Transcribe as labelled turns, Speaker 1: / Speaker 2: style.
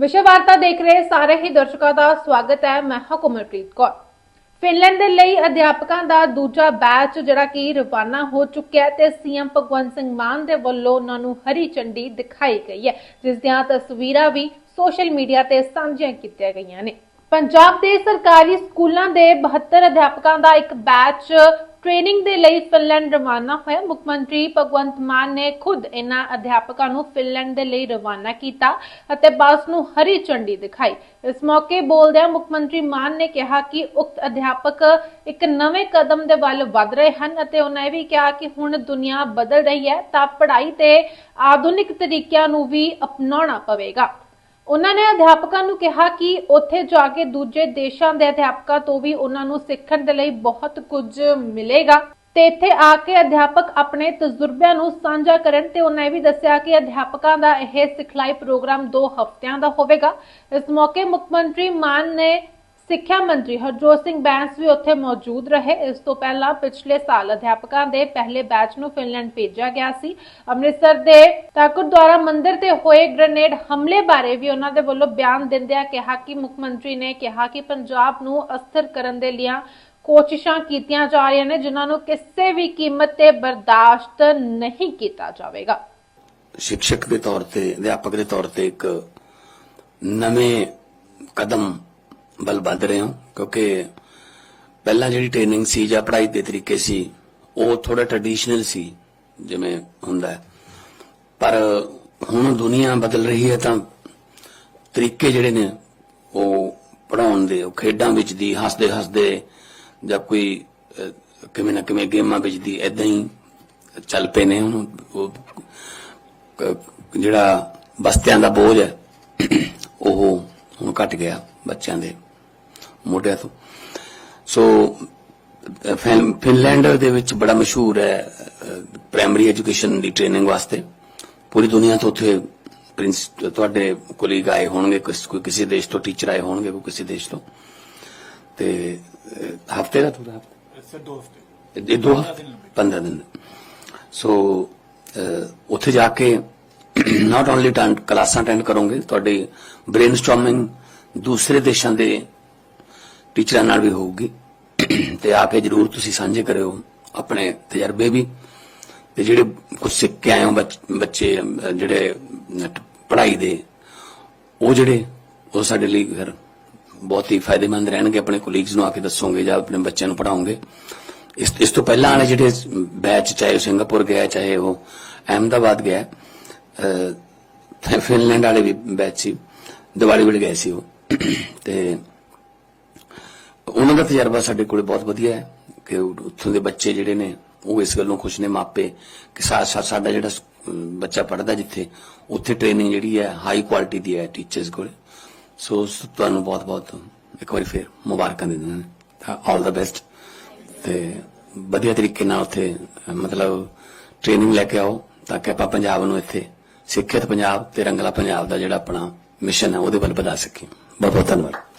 Speaker 1: ਵਿਸ਼ਵ ਵਾਰਤਾ ਦੇਖ ਰਹੇ ਸਾਰੇ ਹੀ ਦਰਸ਼ਕਾਂ ਦਾ ਸਵਾਗਤ ਹੈ। ਮੈਂ ਹਾਂ ਕੋਮਲਪ੍ਰੀਤ ਕੌਰ। ਫਿਨਲੈਂਡ ਦੇ ਲਈ ਅਧਿਆਪਕਾਂ ਦਾ ਦੂਜਾ ਬੈਚ ਜਿਹੜਾ ਕਿ ਰਵਾਨਾ ਹੋ ਚੁੱਕਿਆ ਹੈ ਤੇ ਸੀਐਮ ਭਗਵੰਤ ਸਿੰਘ ਮਾਨ ਦੇ ਵੱਲੋਂ ਉਹਨਾਂ ਨੂੰ ਹਰੀ ਝੰਡੀ ਦਿਖਾਈ ਗਈ ਹੈ, ਜਿਸ ਦੀਆਂ ਤਸਵੀਰਾਂ ਵੀ ਸੋਸ਼ਲ ਮੀਡੀਆ ਤੇ ਸਾਂਝੀਆਂ ਕੀਤੀਆਂ ਗਈਆਂ ਨੇ। ਪੰਜਾਬ ਦੇ ਸਰਕਾਰੀ ਸਕੂਲਾਂ ਦੇ 72 ਅਧਿਆਪਕਾਂ ਦਾ ਇੱਕ ਬੈਚ ਟ੍ਰੇਨਿੰਗ ਦੇ ਲਈ ਫਿਨਲੈਂਡ ਰਵਾਨਾ ਹੋਇਆ। ਮੁੱਖ ਮੰਤਰੀ ਭਗਵੰਤ ਮਾਨ ਨੇ ਖੁਦ ਇਹਨਾਂ ਅਧਿਆਪਕਾਂ ਨੂੰ ਫਿਨਲੈਂਡ ਦੇ ਲਈ ਰਵਾਨਾ ਕੀਤਾ ਅਤੇ ਬੱਸ ਨੂੰ ਹਰੀ ਝੰਡੀ ਦਿਖਾਈ। ਇਸ ਮੌਕੇ ਬੋਲਦਿਆਂ ਮੁੱਖ ਮੰਤਰੀ ਮਾਨ ਨੇ ਕਿਹਾ ਕਿ ਉਕਤ ਅਧਿਆਪਕ ਇੱਕ ਨਵੇਂ ਕਦਮ ਦੇ ਵੱਲ ਵਧ ਰਹੇ ਹਨ ਅਤੇ ਉਹਨਾਂ ਇਹ ਵੀ ਕਿਹਾ ਕਿ ਹੁਣ ਦੁਨੀਆ ਬਦਲ ਰਹੀ ਹੈ ਤਾਂ ਪੜ੍ਹਾਈ ਤੇ ਆਧੁਨਿਕ ਤਰੀਕਿਆਂ ਨੂੰ ਵੀ ਅਪਣਾਉਣਾ ਪਵੇਗਾ। ਉਹਨਾਂ ਨੇ ਅਧਿਆਪਕਾਂ ਨੂੰ ਕਿਹਾ ਕਿ ਉੱਥੇ ਜਾ ਕੇ ਦੂਜੇ ਦੇਸ਼ਾਂ ਦੇ ਅਧਿਆਪਕਾਂ ਤੋਂ ਵੀ ਉਹਨਾਂ ਨੂੰ ਸਿੱਖਣ ਦੇ ਲਈ ਬਹੁਤ ਕੁਝ ਮਿਲੇਗਾ। ਤੇ ਇੱਥੇ ਆ ਕੇ ਅਧਿਆਪਕ ਆਪਣੇ ਤਜਰਬਿਆਂ ਨੂੰ ਸਾਂਝਾ ਕਰਨ ਤੇ ਉਹਨਾਂ ਇਹ ਵੀ ਦੱਸਿਆ ਕਿ ਅਧਿਆਪਕਾਂ ਦਾ ਇਹ ਸਿਖਲਾਈ ਪ੍ਰੋਗਰਾਮ 2 ਹਫ਼ਤਿਆਂ ਦਾ ਹੋਵੇਗਾ। ਇਸ ਮੌਕੇ ਮੁੱਖ ਮੰਤਰੀ ਮਾਨ ਨੇ ਸਿੱਖਿਆ ਮੰਤਰੀ ਹਰਜੋਤ ਸਿੰਘ ਬੈਂਸ ਵੀ ਉੱਥੇ ਮੌਜੂਦ ਰਹੇ। ਇਸ ਤੋਂ ਪਹਿਲਾਂ ਪਿਛਲੇ ਸਾਲ ਅਧਿਆਪਕਾਂ ਦੇ ਪਹਿਲੇ ਬੈਚ ਨੂੰ ਫਿਨਲੈਂਡ ਭੇਜਿਆ ਗਿਆ ਸੀ। ਅੰਮ੍ਰਿਤਸਰ ਦੇ ਤਾਕੁਰ ਮੰਦਿਰ ਤੇ ਹੋਏ ਗ੍ਰੇਨੇਡ ਹਮਲੇ ਬਾਰੇ ਵੀ ਉਹਨਾਂ ਦੇ ਵੱਲੋਂ ਬਿਆਨ ਦਿੰਦਿਆਂ ਕਿਹਾ ਕਿ ਮੁੱਖ ਮੰਤਰੀ ਨੇ ਕਿਹਾ ਕਿ ਪੰਜਾਬ ਨੂੰ ਅਸਥਿਰ ਕਰਨ ਦੇ ਲਈ ਕੋਸ਼ਿਸ਼ਾਂ ਕੀਤੀਆਂ ਜਾ ਰਹੀਆਂ ਨੇ, ਜਿਨ੍ਹਾਂ ਨੂੰ ਕਿਸੇ ਵੀ ਕੀਮਤ ਤੇ ਬਰਦਾਸ਼ਤ ਨਹੀਂ ਕੀਤਾ ਜਾਵੇਗਾ।
Speaker 2: ਸਿੱਖਿਅਕ ਦੇ ਤੌਰ ਤੇ, ਅਧਿਆਪਕ ਦੇ ਤੌਰ ਤੇ ਇੱਕ ਨਵੇਂ ਕਦਮ ਬਲ ਵੱਧ ਰਹੇ ਹਾਂ, ਕਿਉਂਕਿ ਪਹਿਲਾਂ ਜਿਹੜੀ ਟ੍ਰੇਨਿੰਗ ਸੀ ਜਾਂ ਪੜ੍ਹਾਈ ਦੇ ਤਰੀਕੇ ਸੀ, ਉਹ ਥੋੜਾ ਟ੍ਰੈਡੀਸ਼ਨਲ ਸੀ, ਜਿਵੇਂ ਹੁੰਦਾ ਪਰ ਹੁਣ ਦੁਨੀਆ ਬਦਲ ਰਹੀ ਹੈ ਤਾਂ ਤਰੀਕੇ ਜਿਹੜੇ ਨੇ, ਉਹ ਪੜਾਉਣ ਦੇ, ਉਹ ਖੇਡਾਂ ਵਿੱਚ ਦੀ, ਹੱਸਦੇ ਹੱਸਦੇ ਜਾਂ ਕੋਈ ਕਿਵੇਂ ਨਾ ਕਿਵੇਂ ਗੇਮਾਂ ਵਿੱਚ ਦੀ ਐਦਾਂ ਹੀ ਚੱਲ ਪਏ ਨੇ ਹੁਣ, ਉਹ ਜਿਹੜਾ ਬਸਤਿਆਂ ਦਾ ਬੋਝ ਹੈ, ਉਹ ਹੁਣ ਘਟ ਗਿਆ ਬੱਚਿਆਂ ਦੇ। ਮੋਢਿਆਂ ਤੋਂ। ਸੋ ਫਿਨਲੈਂਡ ਦੇ ਵਿੱਚ ਬੜਾ ਮਸ਼ਹੂਰ ਹੈ ਪ੍ਰਾਇਮਰੀ ਐਜੂਕੇਸ਼ਨ ਦੀ ਟ੍ਰੇਨਿੰਗ ਵਾਸਤੇ। ਪੂਰੀ ਦੁਨੀਆ ਤੋਂ ਉੱਥੇ ਪ੍ਰਿੰਸ ਤੁਹਾਡੇ ਕੋਲੀਗ ਆਏ ਹੋਣਗੇ ਕੋਈ ਕਿਸੇ ਦੇਸ਼ ਤੋਂ ਟੀਚਰ ਆਏ ਹੋਣਗੇ ਕੋਈ ਕਿਸੇ ਦੇਸ਼ ਤੋਂ। ਤੇ ਹਫ਼ਤੇ ਦਾ ਪੂਰਾ
Speaker 3: ਇਸੇ ਦੋਸਤ
Speaker 2: ਇਹ ਦੋ 15 ਦਿਨ ਸੋ ਉੱਥੇ ਜਾ ਕੇ ਨਾਟ ਓਨਲੀ ਕਲਾਸਾਂ ਅਟੈਂਡ ਕਰੋਗੇ ਤੁਹਾਡੀ ਬ੍ਰੇਨਸਟਾਰਮਿੰਗ ਦੂਸਰੇ ਦੇਸ਼ਾਂ ਦੇ ਟੀਚਰਾਂ ਨਾਲ ਵੀ ਹੋਊਗੀ। ਤੇ ਆ ਕੇ ਜਰੂਰ ਤੁਸੀਂ ਸਾਂਝੇ ਕਰਿਓ ਆਪਣੇ ਤਜਰਬੇ ਵੀ। ਤੇ ਜਿਹੜੇ ਕੁਝ ਸਿੱਖ ਕੇ ਆਏ ਹੋ ਬੱਚ- ਬੱਚੇ, ਜਿਹੜੇ ਪੜ੍ਹਾਈ ਦੇ, ਉਹ ਜਿਹੜੇ, ਉਹ ਸਾਡੇ ਲਈ ਫਿਰ ਬਹੁਤ ਹੀ ਫਾਇਦੇਮੰਦ ਰਹਿਣਗੇ। ਆਪਣੇ ਕੋਲੀਗਸ ਨੂੰ ਆ ਕੇ ਦੱਸੋਗੇ ਜਾਂ ਆਪਣੇ ਬੱਚਿਆਂ ਨੂੰ ਪੜਾਓਗੇ ਇਸ ਇਸ ਤੋਂ ਪਹਿਲਾਂ ਵਾਲੇ ਜਿਹੜੇ ਬੈਚ ਚਾਹੇ ਉਹ ਸਿੰਗਾਪੁਰ ਗਿਆ, ਚਾਹੇ ਉਹ ਅਹਿਮਦਾਬਾਦ ਗਿਆ ਫਿਨਲੈਂਡ ਵਾਲੇ ਵੀ ਬੈਚ ਸੀ ਦੀਵਾਲੀ ਵੇਲੇ ਗਏ ਸੀ ਉਹ। ਤੇ ਉਹਨਾਂ ਦਾ ਤਜਰਬਾ ਸਾਡੇ ਕੋਲੇ ਬਹੁਤ ਵਧੀਆ ਹੈ ਕਿ ਉੱਥੋਂ ਦੇ ਬੱਚੇ ਜਿਹੜੇ ਨੇ, ਉਹ ਇਸ ਗੱਲੋਂ ਖੁਸ਼ ਨੇ ਮਾਪੇ ਕਿ ਸਾ- ਸਾ- ਸਾਡਾ ਜਿਹੜਾ ਬੱਚਾ ਪੜਦਾ ਜਿੱਥੇ, ਉੱਥੇ ਟ੍ਰੇਨਿੰਗ ਜਿਹੜੀ ਹੈ ਹਾਈ ਕੁਆਲਿਟੀ ਦੀ ਹੈ ਟੀਚਰਸ ਕੋਲੇ। ਸੋ ਤੁਹਾਨੂੰ ਬਹੁਤ ਬਹੁਤ ਇੱਕ ਵਾਰੀ ਫੇਰ ਮੁਬਾਰਕਾਂ ਦਿੰਦੇ ਨੇ। ਆਲ ਦਾ ਬੈਸਟ ਤੇ ਵਧੀਆ ਤਰੀਕੇ ਨਾਲ ਉੱਥੇ, ਮਤਲਬ ਟ੍ਰੇਨਿੰਗ ਲੈ ਕੇ ਆਓ ਤਾਂ ਕਿ ਆਪਾਂ ਪੰਜਾਬ ਨੂੰ ਇੱਥੇ ਸਿੱਖਿਅਤ ਪੰਜਾਬ ਤੇ ਰੰਗਲਾ ਪੰਜਾਬ ਦਾ ਜਿਹੜਾ ਆਪਣਾ ਮਿਸ਼ਨ ਹੈ, ਉਹਦੇ ਵੱਲ ਵਧਾ ਸਕੀਏ। ਬਹੁਤ ਬਹੁਤ ਧੰਨਵਾਦ।